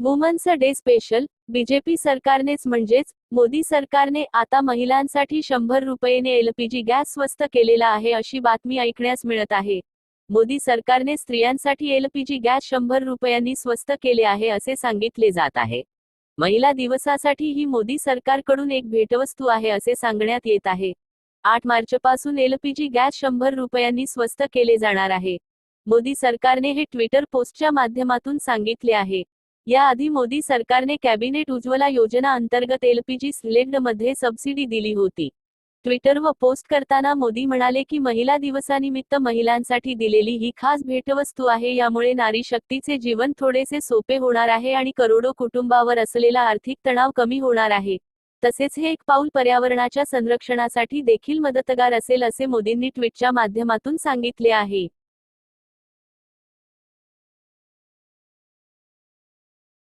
Women's day special BJP सरकारनेच म्हणजेच मोदी सरकारने आता महिलांसाठी शंभर रुपयेने एलपीजी गॅस स्वस्त केलेला आहे अशी बातमी ऐकण्यास मिळत आहे. मोदी सरकारने स्त्रियांसाठी एलपीजी गॅस शंभर रुपयांनी स्वस्त केले आहे असे सांगितले जात आहे. महिला दिवसासाठी ही मोदी सरकारकडून एक भेटवस्तू आहे असे सांगण्यात येत आहे. आठ मार्चपासून एलपीजी गॅस शंभर रुपयांनी स्वस्त केले जाणार आहे. मोदी सरकारने हे ट्विटर पोस्टच्या माध्यमातून सांगितले आहे. याआधी मोदी सरकारने कॅबिनेट उज्ज्वला योजना अंतर्गत एलपीजी सिलेंडरमध्ये सबसिडी दिली होती. ट्विटर व पोस्ट करताना मोदी म्हणाले की महिला दिवसानिमित्त महिलांसाठी दिलेली ही खास भेटवस्तू आहे यामुळे नारी शक्तीचे जीवन थोडेसे सोपे होणार आहे आणि करोडो कुटुंबावर असलेला आर्थिक तणाव कमी होणार आहे. तसेच हे एक पाऊल पर्यावरणाच्या संरक्षणासाठी देखील मदतगार असेल असे मोदींनी ट्विटच्या माध्यमातून सांगितले आहे.